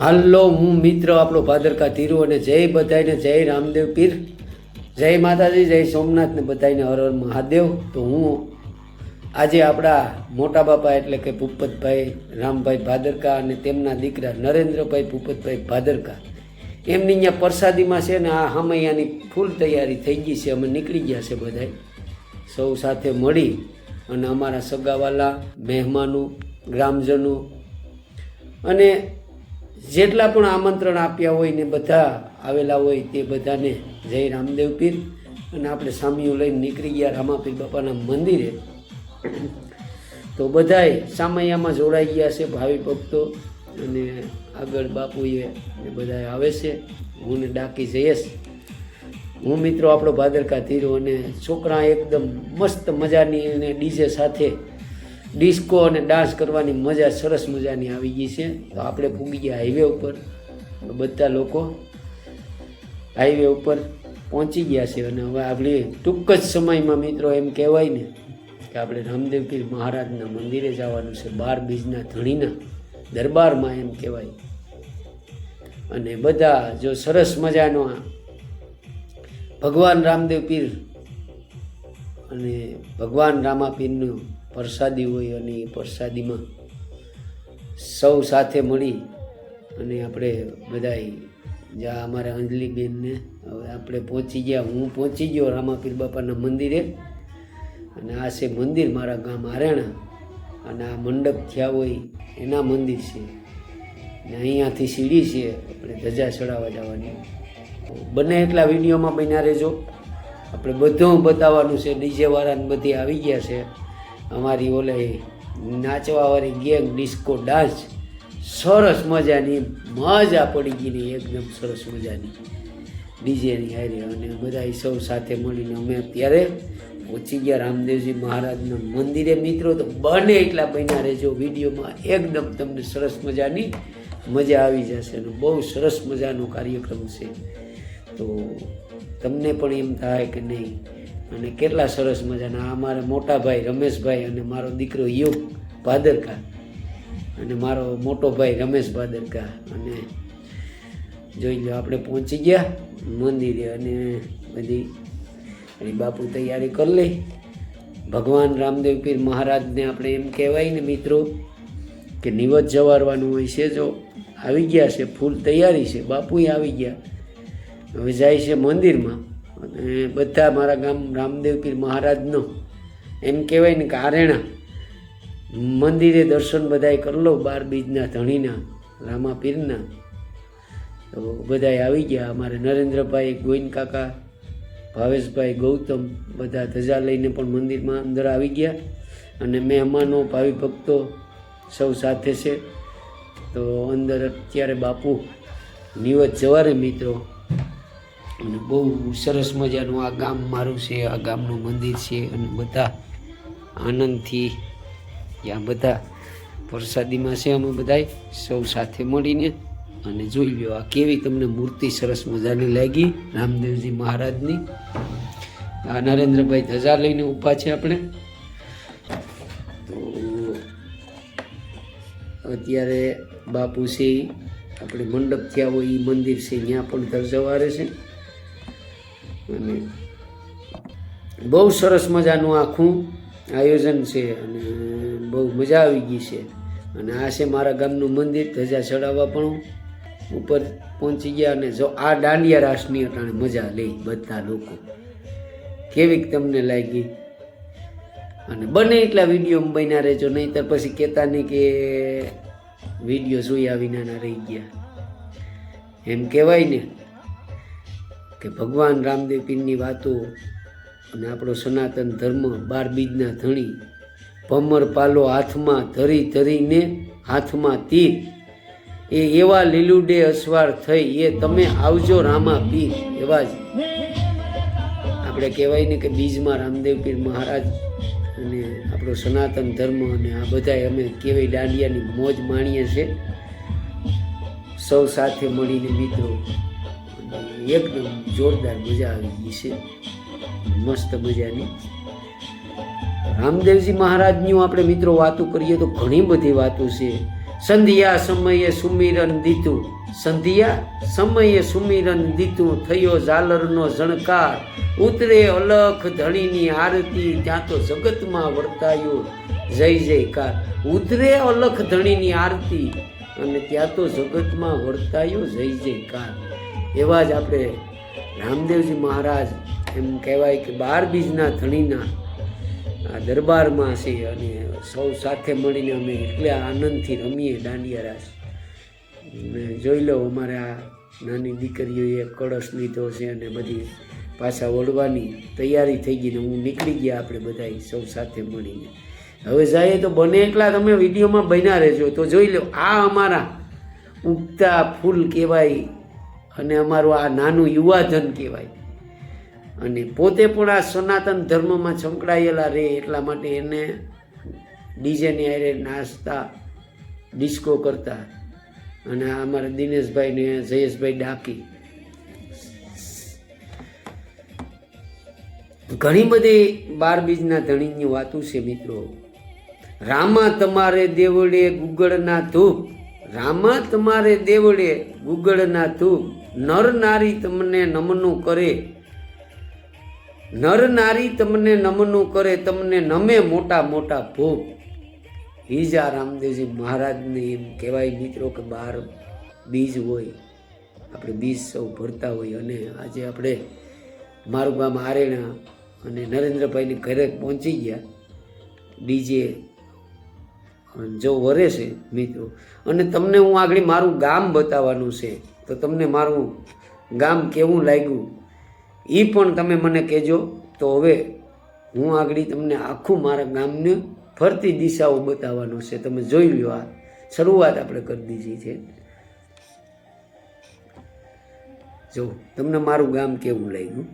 હાલો, હું મિત્ર આપણો ભાદરકા ધીરુ અને જય બધાને જય રામદેવ પીર. જય માતાજી, જય સોમનાથ ને બધાને હર હર મહાદેવ. તો હું આજે આપણા મોટા બાપા એટલે કે ભૂપતભાઈ રામભાઈ ભાદરકા અને તેમના દીકરા નરેન્દ્રભાઈ ભૂપતભાઈ ભાદરકા. એમની અહીંયા પ્રસાદીમાં છે ને આ હમૈયાની ફૂલ તૈયારી થઈ ગઈ છે. અમે નીકળી ગયા છે બધાય. સૌ સાથે મળી અને અમારા સગાવાલા, મહેમાનો, ગ્રામજનો અને જેટલા પણ આમંત્રણ આપ્યા હોય ને બધા આવેલા હોય તે બધાને જય રામદેવ પીર. અને આપણે સામીઓ લઈને નીકળી ગયા રામાપીર બાપાના મંદિરે. તો બધાય સામૈયામાં જોડાઈ ગયા છે ભાવિ ભક્તો. અને આગળ બાપુએ બધાએ આવે છે. હું ને ડાકી જઈશ હું મિત્રો આપણો ભાદરકા ધીરો અને છોકરા એકદમ મસ્ત મજાની અને ડીજે સાથે ડિસ્કો અને ડાન્સ કરવાની મજા, સરસ મજાની આવી ગઈ છે. તો આપણે પૂગી ગયા હાઈવે ઉપર. બધા લોકો હાઈવે ઉપર પહોંચી ગયા છે અને હવે આપણે ટૂંક જ સમયમાં મિત્રો એમ કહેવાય ને કે આપણે રામદેવ પીર મહારાજના મંદિરે જવાનું છે, બાર બીજના ધણીના દરબારમાં એમ કહેવાય. અને બધા જો સરસ મજાનો ભગવાન રામદેવ પીર અને ભગવાન રામા પીરનું પ્રસાદી હોય અને એ પ્રસાદીમાં સૌ સાથે મળી અને આપણે બધાય જ્યાં અમારા અંજલિબેનને હવે આપણે પહોંચી ગયા. હું પહોંચી ગયો રામાપીર બાપાના મંદિરે અને આ છે મંદિર મારા ગામ આરેણા અને આ મંડપ થયા હોય એના મંદિર છે. ને અહીંયાથી સીડી છે આપણે ધજા ચડાવવા જવાની. બને એટલા વિડીયોમાં બન્યા રહેજો. આપણે બધું બતાવવાનું છે. ડીજેવાળાને બધી આવી ગયા છે. અમારી ઓલે નાચવાવાળી ગેંગ, ડિસ્કો, ડાન્સ. સરસ મજાની, મજા પડી ગઈ એકદમ સરસ મજાની. ડીજેની હારી અને બધા સૌ સાથે મળીને અમે અત્યારે પહોંચી ગયા રામદેવજી મહારાજના મંદિરે. મિત્રો, તો બને એટલા બન્યા રહેજો. વિડીયોમાં એકદમ તમને સરસ મજાની મજા આવી જશે અને બહુ સરસ મજાનો કાર્યક્રમ છે. તો તમને પણ એમ થાય કે નહીં અને કેટલા સરસ મજાના. આ મારા મોટા ભાઈ રમેશભાઈ અને મારો દીકરો યુગ ભાદરકા. અને મારો મોટો ભાઈ રમેશ ભાદરકા. અને જોઈ લો આપણે પહોંચી ગયા મંદિરે અને બધી અને બાપુ તૈયારી કરી લઈ. ભગવાન રામદેવ પીર મહારાજને આપણે એમ કહેવાય ને મિત્રો, કે નિવત જવારવાનું હોય છે જો. આવી ગયા છે, ફૂલ તૈયારી છે. બાપુએ આવી ગયા. હવે જાય છે મંદિરમાં. અને બધા મારા ગામ રામદેવ પીર મહારાજનો એમ કહેવાય ને કે મંદિરે દર્શન બધાય કરી લો, બાર બીજના ધણીના, રામા પીરના. તો બધાય આવી ગયા. અમારે નરેન્દ્રભાઈ, ગોવિંદ કાકા, ભાવેશભાઈ, ગૌતમ બધા ધજા લઈને પણ મંદિરમાં અંદર આવી ગયા અને મહેમાનો, ભાવિ ભક્તો સૌ સાથે છે. તો અંદર અત્યારે બાપુ નિવત જવારે મિત્રો. અને બહુ સરસ મજાનું આ ગામ મારું છે, આ ગામનું મંદિર છે અને બધા આનંદથી ત્યાં બધા પ્રસાદીમાં છે અમે બધાય. સૌ સાથે મળીને અને જોઈ લો આ કેવી તમને મૂર્તિ સરસ મજાની લાગી રામદેવજી મહારાજની. આ નરેન્દ્રભાઈ ધજા લઈને ઊભા છે આપણે. તો અત્યારે બાપુ છે આપણે મંડપ થયા હોય એ મંદિર છે ત્યાં પણ ધરજવારે છે. અને બહુ સરસ મજાનું આખું આયોજન છે અને બહુ મજા આવી ગઈ છે. અને આ છે મારા ગામનું મંદિર, ધજા ચડાવવા પણ ઉપર પહોંચી ગયા અને જો આ દાંડિયા રાસની અટાણે મજા લઈ બધા લોકો. કેવીક તમને લાગી? અને બને એટલા વીડિયો બન્યા રહેજો, નહીંતર પછી કહેતા નહીં કે વીડિયો જોયા વિનાના રહી ગયા. એમ કહેવાય ને. કે ભગવાન રામદેવ પીરની વાતો અને આપણો સનાતન ધર્મ બાર બીજના ધણી, ભમર પાલો હાથમાં ધરી ધરીને હાથમાં તીર. એ એવા લીલુડે અસવાર થઈ, એ તમે આવજો રામા પીર, એવા જ. આપણે કહેવાય ને કે બીજમાં રામદેવ પીર મહારાજ અને આપણો સનાતન ધર્મ અને આ બધાય અમે કેવી દાંડિયાની મોજ માણીએ છીએ. સૌ સાથે મળીને મિત્રો એકદમ જોરદાર મજા આવી ગઈ છે. મસ્ત મજાની. રામદેવજી મહારાજની આપણે મિત્રો વાતો કરીએ તો ઘણી બધી વાતો છે. સંધ્યા સમયે સુમિરન દીધું. સંધ્યા સમયે સુમિરન દીધું. થયો ઝાલરનો ઝણકાર ઉતરે અલખ ધણીની આરતી. ત્યાં તો જગતમાં વર્તાયો જય જયકાર. ઉતરે અલખ ધણીની આરતી. અને ત્યાં તો જગતમાં વર્તાયો જય જયકાર. એવા જ આપણે રામદેવજી મહારાજ એમ કહેવાય કે બાર બીજના ધણીના દરબારમાં છે અને સૌ સાથે મળીને અમે એટલા આનંદથી રમીએ દાંડિયા રાસ. જોઈ લો અમારે આ નાની દીકરીઓએ કળશ લીધો છે અને બધી પાછા વળવાની તૈયારી થઈ ગઈ ને હું નીકળી ગયા આપણે બધા સૌ સાથે મળીને. હવે જાય તો બને એટલા તમે વિડીયોમાં બન્યા રહેજો. તો જોઈ લો આ અમારા ઉગતા ફૂલ કહેવાય અને અમારું આ નાનું યુવાધન કહેવાય. અને પોતે પણ આ સનાતન ધર્મમાં સંકળાયેલા રહે એટલા માટે એને ડીજેની હારે નાચતા ડિસ્કો કરતા. અને અમારા દિનેશભાઈને જયેશભાઈ ડાકી. ઘણી બધી બાર બીજના ધણીની વાતો છે મિત્રો. રામા તમારે દેવળે ગુગળના ધૂપ. રામા તમારે દેવળે ગુગળના ધૂપ. નર નારી તમને નમનું કરે. નર નારી તમને નમનું કરે, તમને નમે મોટા મોટા ભોગ. હિજા રામદેવજી મહારાજને એમ કહેવાય મિત્રો કે બાર બીજ હોય, આપણે બીજ સૌ ભરતા હોય અને આજે આપણે મારું ગામ આરેણા અને નરેન્દ્રભાઈની ઘરે પહોંચી ગયા. ડીજે જો વરે છે મિત્રો, અને તમને હું આગળ મારું ગામ બતાવવાનું છે, તો તમને મારું ગામ કેવું લાગ્યું? એ પણ તમે મને કહેજો, તો હવે હું આગળ તમને આખું મારા ગામને ફરતી દિશાઓ બતાવવાનો છે. તમે જોઈ લો આ. શરૂઆત આપણે કરી દીધી છે. જો, તમને મારું ગામ કેવું લાગ્યું?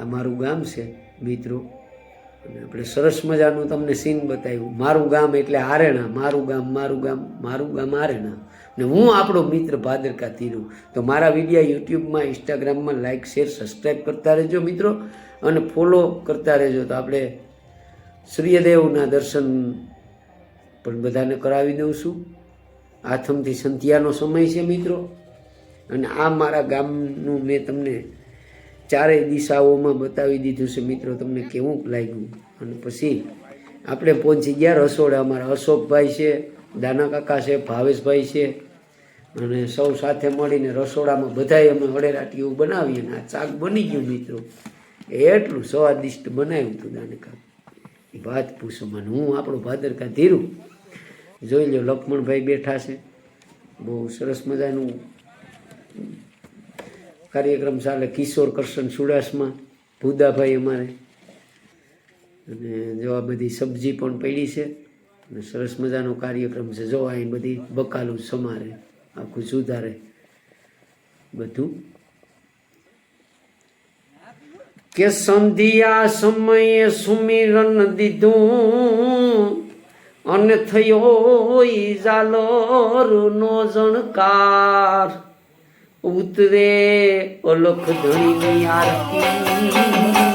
આ મારું ગામ છે, મિત્રો. અને આપણે સરસ મજાનું તમને સીન બતાવ્યું. મારું ગામ એટલે આરેણા, મારું ગામ મારું ગામ મારું ગામ આરેણા. ને હું આપણો મિત્ર ભાદરકા તીરુ તો મારા વિડીયા યુટ્યુબમાં, ઇન્સ્ટાગ્રામમાં લાઇક શેર સબસ્ક્રાઈબ કરતા રહેજો મિત્રો. અને ફોલો કરતા રહેજો. તો આપણે સૂર્યદેવના દર્શન પણ બધાને કરાવી દઉં છું. આથમથી સંધ્યાનો સમય છે મિત્રો. અને આ મારા ગામનું મેં તમને ચારેય દિશાઓમાં બતાવી દીધું છે. મિત્રો, તમને કેવું લાગ્યું? અને પછી આપણે પહોંચી ગયા રસોડા. અમારા અશોકભાઈ છે, દાના કાકા છે, ભાવેશભાઈ છે. અને સૌ સાથે મળીને રસોડામાં બધાય અમે અડેરાટીઓ બનાવીએ અને આ ચાક બની ગયું, મિત્રો. એટલું સ્વાદિષ્ટ બનાવ્યું હતું દાના એ વાત પૂછો મને. હું આપણો ભાદરકા ધીરું. જોઈ લો, લક્ષ્મણભાઈ બેઠા છે. બહુ સરસ મજાનું કાર્યક્રમ ચાલે કિશોર કરશન સુડાસમાં, ભૂદાભાઈ અમારે. અને જો આ બધી સબ્જી પણ પડી છે, અને સરસ મજાનો કાર્યક્રમ છે. જો અહીં બધી બકાલું સમારે, આખું સુધારે બધું. કે સંધ્યા સમયે સુમિરન દીધું, અને થયો જાલોર નો જણકાર. ઉતરે અલખ ધણીની આરતી.